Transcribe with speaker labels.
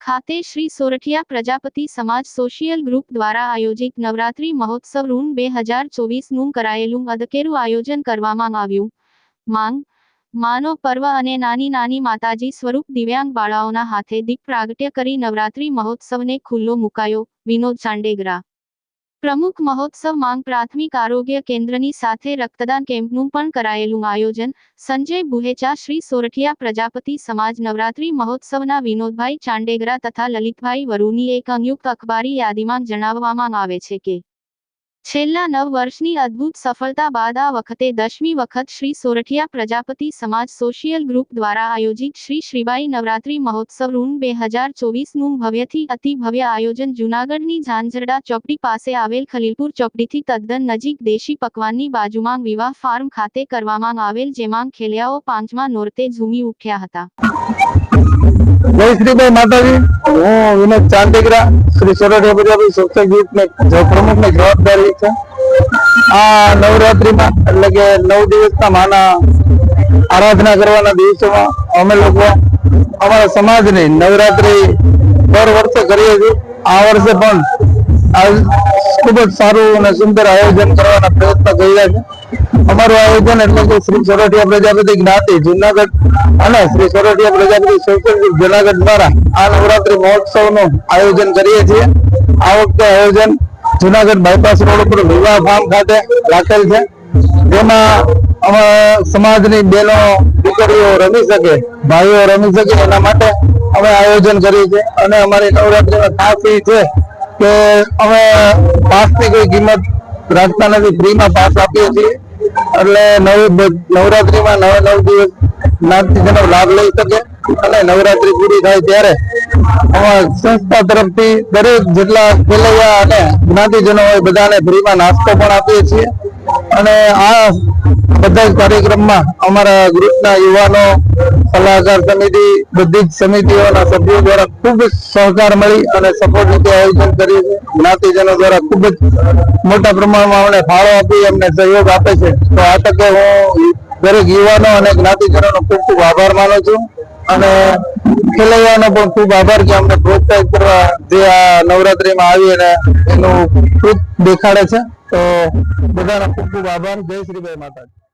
Speaker 1: ખાતે શ્રી સોરઠિયા પ્રજાપતિ સમાજ social group દ્વારા આયોજિત નવરાત્રી મહોત્સવ રૂન બે હજાર ચોવીસનું કરાયેલું અધકેરું આયોજન કરવામાં આવ્યું. માંગ, માનો પર્વ અને નાની નાની માતાજી સ્વરૂપ દિવ્યાંગ બાળાઓના હાથે દીપ પ્રાગટ્ય કરી નવરાત્રી મહોત્સવને ખુલ્લો મુકાયો. વિનોદ ચાંડેગરા પ્રમુખ મહોત્સવ માંગ પ્રાથમિક આરોગ્ય કેન્દ્રની સાથે રક્તદાન કેમ્પનું પણ કરાયેલું આયોજન. સંજય બુહેચા, શ્રી સોરઠિયા પ્રજાપતિ સમાજ નવરાત્રી મહોત્સવના વિનોદભાઈ ચાંડેગરા તથા લલિતભાઈ વરુની એક સંયુક્ત અખબારી યાદીમાં જણાવવામાં આવે છે કે છેલ્લા નવ વર્ષની અદ્ભુત સફળતા બાદ આ વખતે દસમી વખત શ્રી સોરઠિયા પ્રજાપતિ સમાજ સોશિયલ ગ્રુપ દ્વારા આયોજિત શ્રી શ્રીબાઈ નવરાત્રી મહોત્સવ ઋણ બે હજાર ચોવીસનું ભવ્યથી અતિ ભવ્ય આયોજન જૂનાગઢની ઝાંઝરડા ચોકડી પાસે આવેલ ખલીલપુર ચોકડીથી તદ્દન નજીક દેશી પકવાનની બાજુમાં વિવાહ ફાર્મ ખાતે કરવામાં આવેલ જેમાં ખેલિયાઓ પાંચમા નોરતે ઝૂમી ઉઠ્યા હતા.
Speaker 2: જય શ્રીભાઈ માતાજી. હું વિનોદ ચાંદીગરા, શ્રી સોરઠિયા પ્રજાપતિ સોશિયલ ગ્રુપ ને જવાબદારી છે. આ નવરાત્રીમાં, એટલે કે નવ દિવસના માના આરાધના કરવાના દિવસોમાં અમે લોકો અમારા સમાજની નવરાત્રી દર વર્ષે કરીએ છીએ. આ વર્ષે પણ ખૂબ જ સારું અને સુંદર આયોજન કરવાના પ્રયત્ન કર્યા છે. અમારું આયોજન એટલે કે શ્રી સોરઠિયા પ્રજાપતિ જ્ઞાતિ જુનાગઢ અને શ્રી સોરઠિયા પ્રજાપતિ સોશિયલ જુનાગઢ દ્વારા આ નવરાત્રી મહોત્સવનું આયોજન કરીએ છીએ. આ વખતે આયોજન જુનાગઢ બાયપાસ રોડ ઉપર વિવાહ ફાર્મ ખાતે રાખેલ છે. જેમાં સમાજની બહેનો, દીકરીઓ રમી શકે, ભાઈઓ રમી શકે એના માટે અમે આયોજન કર્યું છે અને અમારી નવરાત્રીનો ખાસ એ છે કે અમે પાસની કોઈ કિંમત રાખતા નથી. ફ્રીમાં પાસ આપીએ છીએ. એટલે નવ નવરાત્રીમાં નવે નવ દિવસ જ્ઞાતિજનો લાભ લઈ શકે અને નવરાત્રી પૂરી થાય ત્યારે સંસ્થા તરફથી દરેક જેટલા ખેલૈયા અને જ્ઞાતિજનો હોય બધાને ફ્રીમાં નાસ્તો પણ આપીએ છીએ. અને આ બધા જ કાર્યક્રમમાં અમારા ગ્રુપના યુવાનો, સલાહકાર સમિતિ, બધી જ સમિતિઓના સભ્યો દ્વારા ખૂબ જ સહકાર મળી અને સપોર્ટ રીતે આયોજન કર્યું છે. જ્ઞાતિજનો દ્વારા ખૂબ જ મોટા પ્રમાણમાં અમને ફાળો આપી અમને સહયોગ આપે છે. તો આ તકે હું દરેક યુવાનો અને જ્ઞાતિજનોનો ખૂબ ખૂબ આભાર માનું છું. અને ખેલૈયાનો પણ ખૂબ આભાર કે અમને પ્રોત્સાહિત કરવા જે આ નવરાત્રીમાં આવી અને એનું દેખાડે છે. તો બધાનો ખૂબ ખૂબ આભાર. જય શ્રી ભાઈ માતાજી.